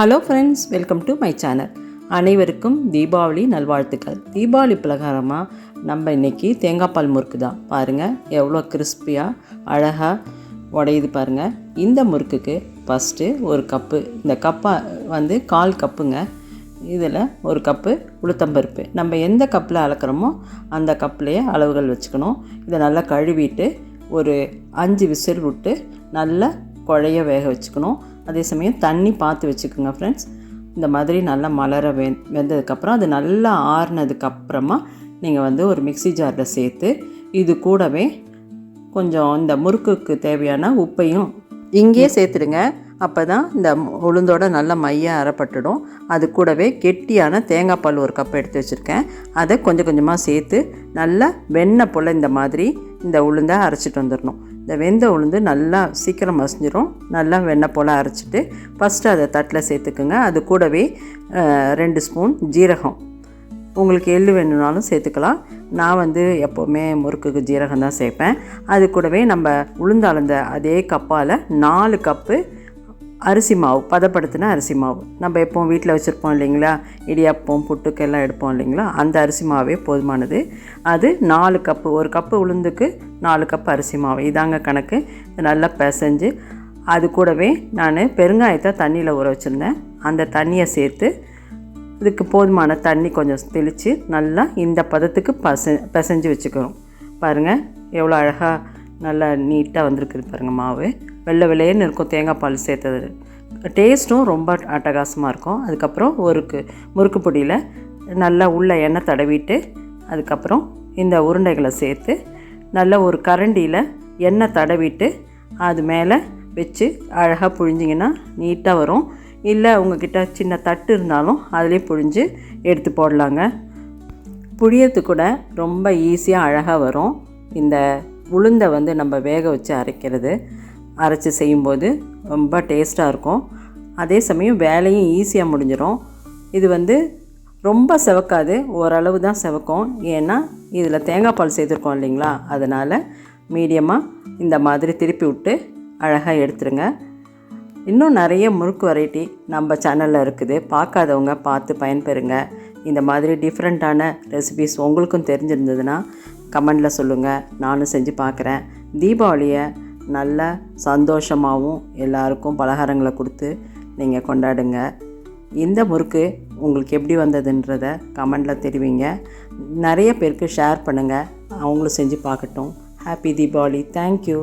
Hello friends welcome to my channel அனைவருக்கும் தீபாவளி நல்வாழ்த்துக்கள். தீபாவளி பலகாரமாக நம்ம இன்னைக்கு தேங்காய் பால் முறுக்கு தான் பாருங்கள் எவ்வளோ கிறிஸ்பியாக அழகாக உடையுது பாருங்கள் இந்த முறுக்குக்கு ஃபஸ்ட்டு ஒரு கப்பு இந்த கப்பை வந்து கால் கப்புங்க இதில் ஒரு கப்பு உளுத்தம்பருப்பு. நம்ம எந்த கப்பில் அளக்குறோமோ அந்த கப்லேயே அளவுகள் வச்சுக்கணும். இதை நல்லா கழுவிட்டு ஒரு அஞ்சு விசில் விட்டு நல்லா குழைய வேக வச்சுக்கணும். அதே சமயம் தண்ணி பார்த்து வச்சுக்கோங்க ஃப்ரெண்ட்ஸ் இந்த மாதிரி நல்லா மலர வெ வெந்ததுக்கப்புறம் அது நல்லா ஆறுனதுக்கப்புறமா நீங்கள் வந்து ஒரு மிக்ஸி ஜாரில் சேர்த்து இது கூடவே கொஞ்சம் இந்த முறுக்குக்கு தேவையான உப்பையும் இங்கேயே சேர்த்துடுங்க. அப்போ தான் இந்த உளுந்தோட நல்ல மையம் அரைப்பட்டுடும். அது கூடவே கெட்டியான தேங்காய் பால் ஒரு கப் எடுத்து வச்சுருக்கேன். அதை கொஞ்சம் கொஞ்சமாக சேர்த்து நல்லா வெண்ணெய் போல் இந்த மாதிரி இந்த உளுந்தை அரைச்சிட்டு வந்துடணும். இந்த வெந்த உளுந்து நல்லா சீக்கிரம் மசிஞ்சிரும். நல்லா வெண்ணெய் போல் அரைச்சிட்டு ஃபஸ்ட்டு அதை தட்டில் சேர்த்துக்குங்க. அது கூடவே ரெண்டு ஸ்பூன் ஜீரகம். உங்களுக்கு எள்ளு வேணும்னாலும் சேர்த்துக்கலாம். நான் வந்து எப்போவுமே முறுக்குக்கு ஜீரகம் தான் சேர்ப்பேன். அது கூடவே நம்ம உளுந்தளந்த அதே கப்பால் நாலு கப்பு அரிசி மாவு பதப்படுத்தின அரிசி மாவு. நம்ம எப்போவும் வீட்டில் வச்சுருப்போம் இல்லைங்களா? இடியாப்பம் புட்டுக்கெல்லாம் எடுப்போம் இல்லைங்களா? அந்த அரிசி மாவே போதுமானது. அது நாலு கப்பு ஒரு கப்பு உளுந்துக்கு நாலு கப் அரிசி மாவு. இதாங்க கணக்கு. நல்லா பிசைஞ்சு அது கூடவே நான் பெருங்காயத்தை தண்ணியில் ஊற வச்சுருந்தேன். அந்த தண்ணியை சேர்த்து இதுக்கு போதுமான தண்ணி கொஞ்சம் தெளித்து நல்லா இந்த பதத்துக்கு பச பிசைஞ்சு வச்சுக்கிறோம் பாருங்கள் எவ்வளோ அழகாக நல்லா நீட்டாக வந்திருக்குது பாருங்கள் மாவு. வெள்ளை வெள்ளையன்னு இருக்கும். தேங்காய் பால் சேர்த்தது. டேஸ்ட்டும் ரொம்ப அட்டகாசமாக இருக்கும். அதுக்கப்புறம் ஒரு முறுக்கு பொடியில் நல்லா உள்ள எண்ணெய் தடவிட்டு அதுக்கப்புறம் இந்த உருண்டைகளை சேர்த்து நல்ல ஒரு கரண்டியில் எண்ணெய் தடவிட்டு அது மேலே வச்சு அழகாக புழிஞ்சிங்கன்னா நீட்டாக வரும். இல்லை உங்ககிட்ட சின்ன தட்டு இருந்தாலும் அதிலே புழிஞ்சு எடுத்து போடலாங்க. புழியத்து கூட ரொம்ப ஈஸியாக அழகாக வரும் இந்த உளுந்தை வந்து நம்ம வேக வச்சு அரைக்கிறது. அரைச்சி செய்யும்போது ரொம்ப டேஸ்ட்டாக இருக்கும். அதே சமயம் வேலையும் ஈஸியாக முடிஞ்சிடும் இது வந்து ரொம்ப செவக்காது. ஓரளவு தான் செவக்கும். ஏன்னா இதில் தேங்காய் பால் சேர்த்துருக்கோம் இல்லைங்களா? அதனால் மீடியமாக இந்த மாதிரி திருப்பி விட்டு அழகாக எடுத்துருங்க. இன்னும் நிறைய முறுக்கு வெரைட்டி நம்ம சேனலில் இருக்குது. பார்க்காதவங்க பார்த்து பயன்பெறுங்க. இந்த மாதிரி டிஃப்ரெண்ட்டான ரெசிபிஸ் உங்களுக்கும் தெரிஞ்சிருந்ததுன்னா கமெண்டில் சொல்லுங்கள் நானும் செஞ்சு பார்க்குறேன் தீபாவளியை நல்ல சந்தோஷமாகவும் எல்லாருக்கும் பலகாரங்களை கொடுத்து நீங்கள் கொண்டாடுங்க. இந்த முறுக்கு உங்களுக்கு எப்படி வந்ததுன்றத கமெண்டில் தெரிவிங்க. நிறைய பேருக்கு ஷேர் பண்ணுங்கள் அவங்களும் செஞ்சு பார்க்கட்டும். ஹாப்பி தீபாவளி. தேங்க்யூ